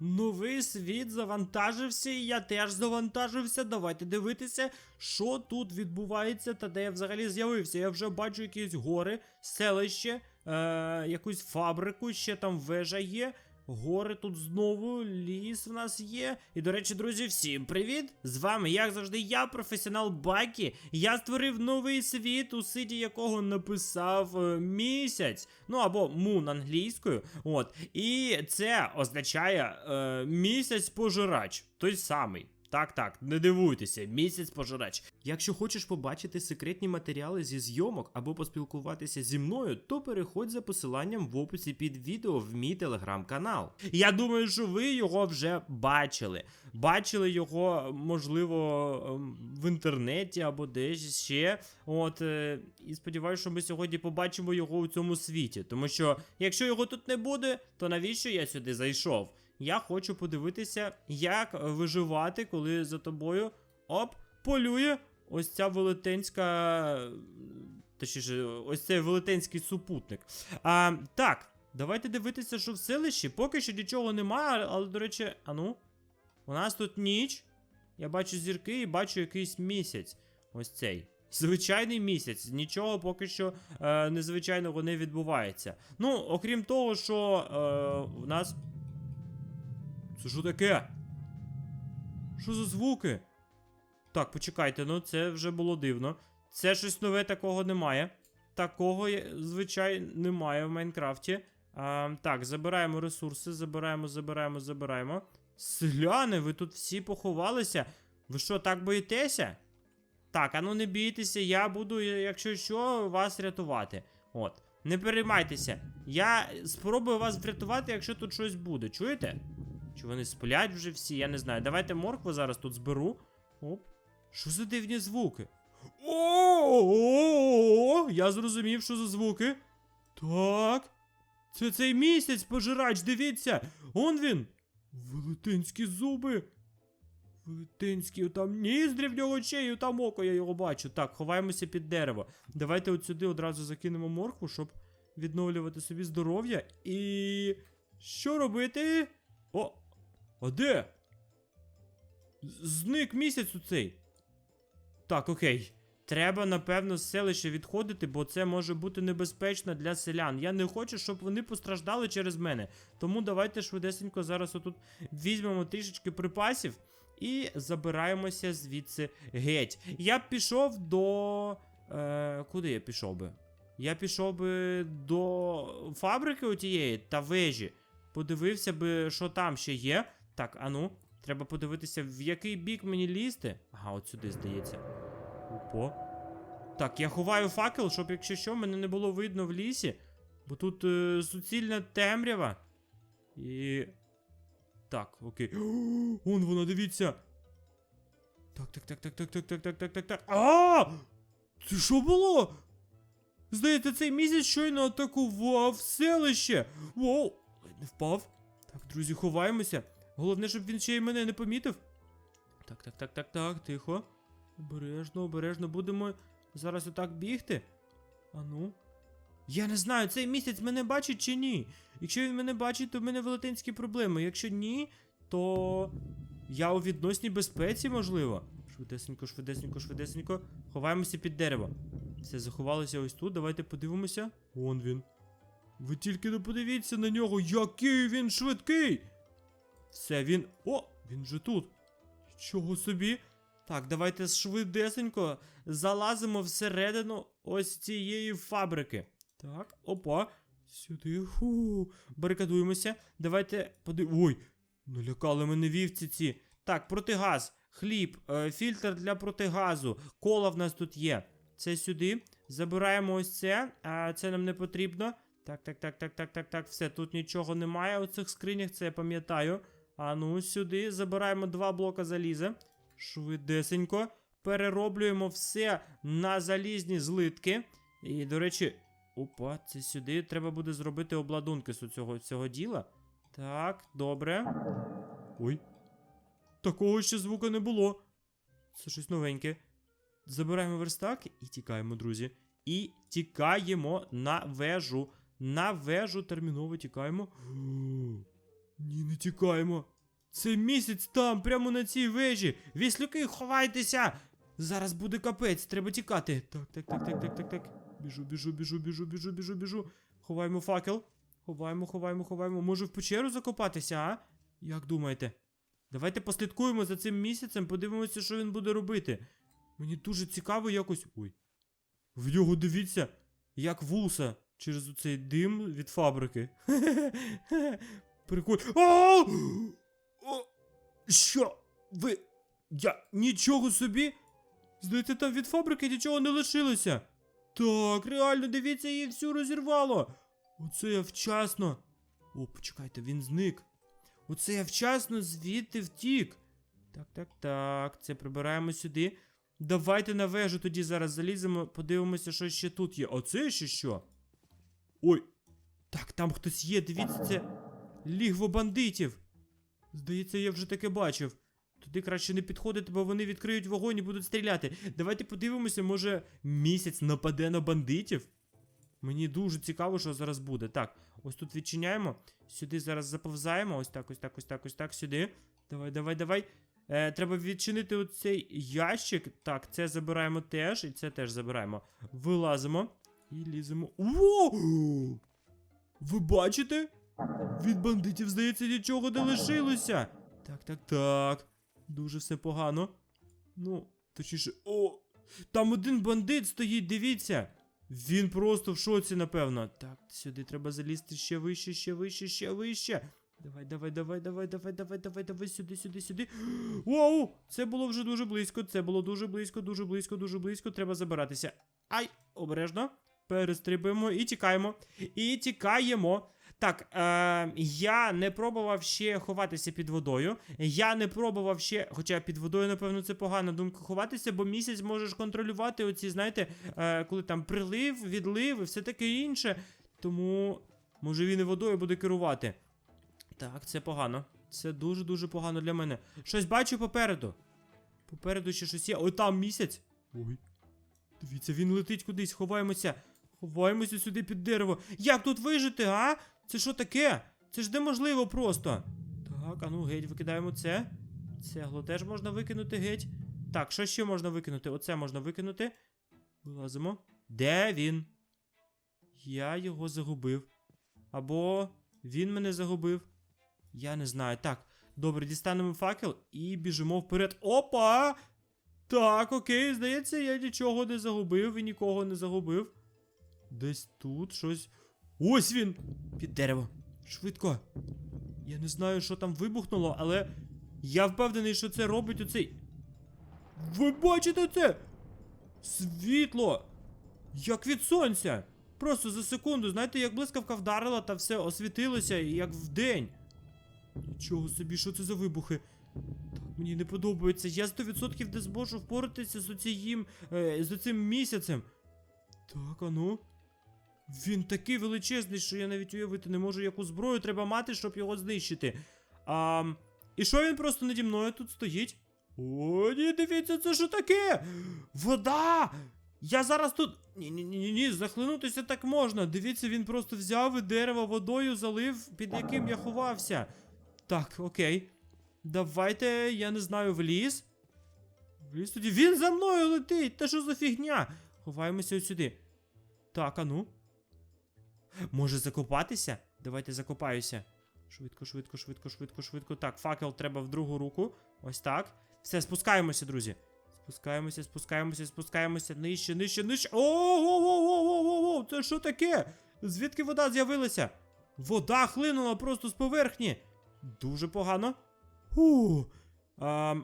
Новий світ завантажився, і я теж завантажився. Давайте дивитися, що тут відбувається та де я взагалі з'явився. Я вже бачу якісь гори, селище, е, якусь фабрику, ще там вежа є. Гори тут знову, ліс в нас є. І, до речі, друзі, всім привіт! З вами, як завжди, я, професіонал Бакі. Я створив новий світ, у сиді якого написав е, місяць. Ну або мун англійською. От. І це означає е, місяць пожирач. Той самий. Так, так, не дивуйтеся, місяць пожирач. Якщо хочеш побачити секретні матеріали зі зйомок або поспілкуватися зі мною, то переходь за посиланням в описі під відео в мій телеграм-канал. Я думаю, що ви його вже бачили. Бачили його, можливо, ем, в інтернеті або десь ще. От, е, і сподіваюся, що ми сьогодні побачимо його у цьому світі. Тому що, якщо його тут не буде, то навіщо я сюди зайшов? Я хочу подивитися, як виживати, коли за тобою оп, полює ось ця велетенська. Точніше, ось цей велетенський супутник. А, так, давайте дивитися, що в селищі. Поки що нічого немає, але, до речі, а ну. У нас тут ніч. Я бачу зірки і бачу якийсь місяць. Ось цей. Звичайний місяць, нічого поки що е, незвичайного не відбувається. Ну, окрім того, що е, в нас це що таке? Що за звуки? Так, почекайте, ну це вже було дивно. Це щось нове такого немає. Такого, звичайно, немає в Майнкрафті. А, так, забираємо ресурси, забираємо, забираємо, забираємо. Селяни, ви тут всі поховалися. Ви що, так боїтеся? Так, а ну не бійтеся, я буду, якщо що, вас рятувати. От. Не переймайтеся. Я спробую вас врятувати, якщо тут щось буде. Чуєте? Чи вони сплять вже всі? Я не знаю. Давайте моркву зараз тут зберу. Оп. Що за дивні звуки? О, я зрозумів, що за звуки. Так. Це цей місяць пожирач, дивіться. Он він. Велетенські зуби. Велетенські, там ніздрі в нього очей, там око, я його бачу. Так, ховаємося під дерево. Давайте от сюди одразу закинемо моркву, щоб відновлювати собі здоров'я. І. Що робити? О! А де? Зник місяць у цей. Так, окей. Треба, напевно, з селища відходити, бо це може бути небезпечно для селян. Я не хочу, щоб вони постраждали через мене. Тому давайте швидесенько зараз отут візьмемо трішечки припасів і забираємося звідси геть. Я пішов до. Е, куди я пішов би? Я пішов би до фабрики отієї та вежі. Подивився би, що там ще є. Так, ану, треба подивитися, в який бік мені лізти. Ага, от сюди, здається. Опа. Так, я ховаю факел, щоб якщо що, мене не було видно в лісі. Бо тут е, суцільна темрява. І. Так, окей. Он вона, дивіться. Так, так, так, так, так, так, так, так, так, так, так. А! Це що було? Здається, цей місяць щойно атакував селище. Воу! Ледь не впав. Так, друзі, ховаємося. Головне, щоб він ще й мене не помітив. Так, так, так, так, так, тихо. Обережно, обережно будемо зараз отак бігти. Ану. Я не знаю, цей місяць мене бачить чи ні. Якщо він мене бачить, то в мене велетенські проблеми. Якщо ні, то я у відносній безпеці, можливо. Швидесенько, швидесенько, швидесенько. Ховаємося під дерево. Все, заховалося ось тут. Давайте подивимося. Вон він. Ви тільки не подивіться на нього, який він швидкий. Все, він. О, він вже тут. Чого собі? Так, давайте швидесенько залазимо всередину ось цієї фабрики. Так, опа. Сюди. Фу. Барикадуємося. Давайте подив... Ой! Налякали мене вівці ці. Так, протигаз, хліб, е, фільтр для протигазу, кола в нас тут є. Це сюди. Забираємо ось це, а це нам не потрібно. Так, так, так, так, так, так, так. Все, тут нічого немає у цих скринях, це я пам'ятаю. А ну сюди забираємо два блока заліза. Швидесенько. Перероблюємо все на залізні злитки. І, до речі, опа, це сюди. Треба буде зробити обладунки з цього, цього діла. Так, добре. Ой. Такого ще звука не було. Це щось новеньке. Забираємо верстак і тікаємо, друзі. І тікаємо на вежу. На вежу терміново тікаємо. Ні, не тікаємо. Це місяць там, прямо на цій вежі. Віслюки, ховайтеся! Зараз буде капець, треба тікати. Так, так, так, так, так, так, так. Біжу, біжу, біжу, біжу, біжу, біжу, біжу. Ховаємо факел. Ховаємо, ховаємо, ховаємо. Може в печеру закопатися, а? Як думаєте? Давайте послідкуємо за цим місяцем, подивимося, що він буде робити. Мені дуже цікаво якось. Ой. В нього дивіться, як вуса через оцей дим від фабрики. Прикольно. О! Що? Ви. Я нічого собі. Здається, там від фабрики нічого не лишилося. Так, реально, дивіться, її всю розірвало. Оце я вчасно. О, почекайте, він зник. Оце я вчасно звідти втік. Так, так, так. Це прибираємо сюди. Давайте на вежу тоді зараз заліземо, подивимося, що ще тут є. Оце ще що? Ой. Так, там хтось є, дивіться, це лігво бандитів. Здається, я вже таке бачив. Туди краще не підходити, бо вони відкриють вогонь і будуть стріляти. Давайте подивимося, може місяць нападе на бандитів. Мені дуже цікаво, що зараз буде. Так, ось тут відчиняємо. Сюди зараз заповзаємо. Ось так, ось так, ось так, ось так, сюди. Давай, давай, давай. Е, треба відчинити оцей ящик. Так, це забираємо теж, і це теж забираємо. Вилазимо і ліземо. О! Ви бачите? Від бандитів, здається, нічого не лишилося. Так, так, так. Дуже все погано. Ну, точніше. О! Там один бандит стоїть, дивіться. Він просто в шоці, напевно. Так, сюди треба залізти ще вище, ще вище, ще вище. Давай, давай, давай, давай, давай, давай, давай, давай, сюди, сюди, сюди. Вау! Це було вже дуже близько. Це було дуже близько, дуже близько, дуже близько. Треба забиратися. Ай, обережно. Перестрибуємо і тікаємо. І тікаємо. Так, е, я не пробував ще ховатися під водою. Я не пробував ще, хоча під водою, напевно, це погана думка ховатися, бо місяць можеш контролювати оці, знаєте, е, коли там прилив, відлив і все таке інше. Тому, може, він і водою буде керувати. Так, це погано. Це дуже-дуже погано для мене. Щось бачу попереду. Попереду ще щось є. Ой, там місяць. Ой. Дивіться, він летить кудись, ховаємося. Ховаємося сюди під дерево. Як тут вижити, а? Це що таке? Це ж неможливо просто. Так, а ну геть, викидаємо це. Цегло теж можна викинути геть. Так, що ще можна викинути? Оце можна викинути. Вилазимо. Де він? Я його загубив. Або він мене загубив. Я не знаю. Так, добре, дістанемо факел і біжимо вперед. Опа! Так, окей, здається, я нічого не загубив і нікого не загубив. Десь тут щось. Ось він! Під дерево. Швидко. Я не знаю, що там вибухнуло, але я впевнений, що це робить оцей. Ви бачите це? Світло! Як від сонця! Просто за секунду, знаєте, як блискавка вдарила та все освітилося, як вдень. Нічого собі, що це за вибухи? Так, мені не подобається. Я 100% не зможу впоратися з оцієм, е, з оцим місяцем. Так, а ну. Він такий величезний, що я навіть уявити не можу, яку зброю треба мати, щоб його знищити. А, і що він просто наді мною тут стоїть? О, ні, дивіться, це що таке? Вода! Я зараз тут. Ні, ні, ні, ні, захлинутися так можна. Дивіться, він просто взяв і дерево водою залив, під яким я ховався. Так, окей. Давайте, я не знаю, в ліс. В ліс тоді. Він за мною летить! Та що за фігня? Ховаємося сюди. Так, а ну. Може закопатися? Давайте закопаюся. Швидко, швидко, швидко, швидко, швидко. Так, факел треба в другу руку. Ось так. Все, спускаємося, друзі. Спускаємося, спускаємося, спускаємося. Нижче, нижче, нижче. О-о-о-о-о-о-о! Це що таке? Звідки вода з'явилася? Вода хлинула просто з поверхні. Дуже погано. У, а,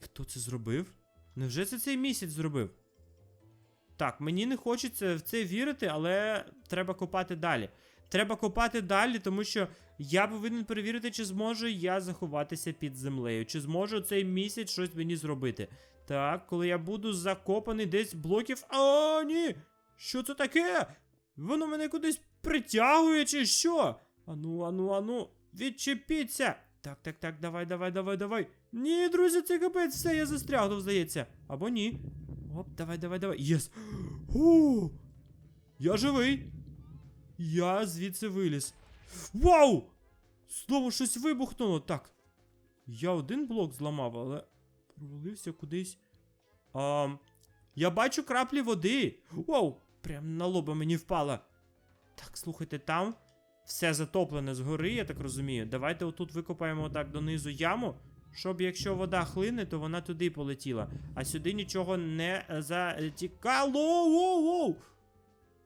хто це зробив? Невже це цей місяць зробив? Так, мені не хочеться в це вірити, але треба копати далі. Треба копати далі, тому що я повинен перевірити, чи зможу я заховатися під землею, чи зможу цей місяць щось мені зробити. Так, коли я буду закопаний десь блоків. А, ні! Що це таке? Воно мене кудись притягує, чи що? Ану, ану, ану, відчепіться! Так, так, так, давай, давай, давай, давай. Ні, друзі, це капець, все, я застрягнув, здається. Або ні. Оп, давай, давай, давай. Єс. О! Я живий. Я звідси виліз. Вау! Знову щось вибухнуло. Так. Я один блок зламав, але провалився кудись. А, я бачу краплі води. Воу! Прям на лоба мені впала. Так, слухайте, там все затоплене згори, я так розумію. Давайте отут викопаємо так донизу яму, щоб якщо вода хлине, то вона туди полетіла. А сюди нічого не затікало. Воу-воу!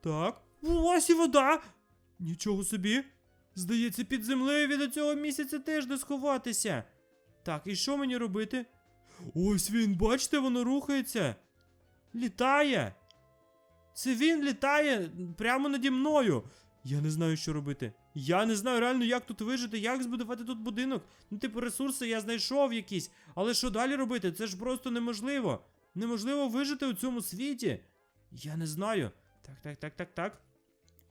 Так, ось і вода. Нічого собі. Здається, під землею від цього місяця теж не сховатися. Так, і що мені робити? Ось він, бачите, воно рухається. Літає. Це він літає прямо наді мною. Я не знаю, що робити. Я не знаю реально, як тут вижити, як збудувати тут будинок. Ну, типу, ресурси я знайшов якісь. Але що далі робити? Це ж просто неможливо. Неможливо вижити у цьому світі. Я не знаю. Так, так, так, так, так.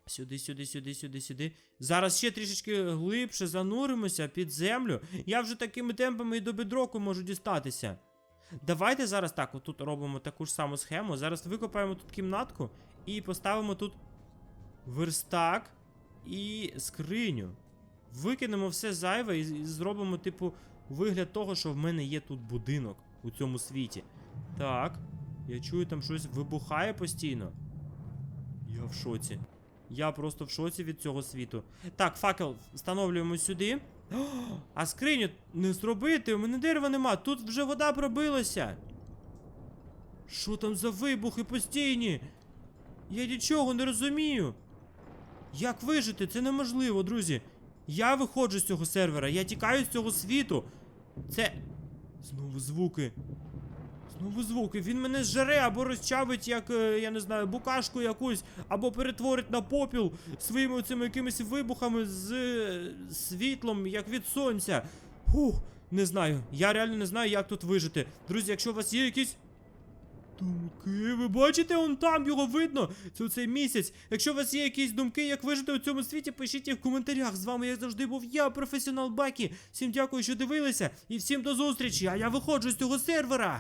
Сюди, сюди, сюди, сюди, сюди. Зараз ще трішечки глибше зануримося під землю. Я вже такими темпами і до бедроку можу дістатися. Давайте зараз так, отут робимо таку ж саму схему. Зараз викопаємо тут кімнатку і поставимо тут верстак і скриню. Викинемо все зайве і, зробимо, типу, вигляд того, що в мене є тут будинок у цьому світі. Так, я чую, там щось вибухає постійно. Я в шоці. Я просто в шоці від цього світу. Так, факел встановлюємо сюди. А скриню не зробити, у мене дерева нема. Тут вже вода пробилася. Що там за вибухи постійні? Я нічого не розумію. Як вижити? Це неможливо, друзі. Я виходжу з цього сервера, я тікаю з цього світу. Це. Знову звуки. Знову звуки. Він мене зжере або розчавить, як, е, я не знаю, букашку якусь, або перетворить на попіл своїми цими якимись вибухами з е, світлом, як від сонця. Фух, не знаю. Я реально не знаю, як тут вижити. Друзі, якщо у вас є якісь. Думки, ви бачите, он там його видно. Це цей місяць. Якщо у вас є якісь думки, як вижити у цьому світі, пишіть їх в коментарях. З вами, як завжди, був я, професіонал Бакі. Всім дякую, що дивилися, і всім до зустрічі. А я виходжу з цього сервера.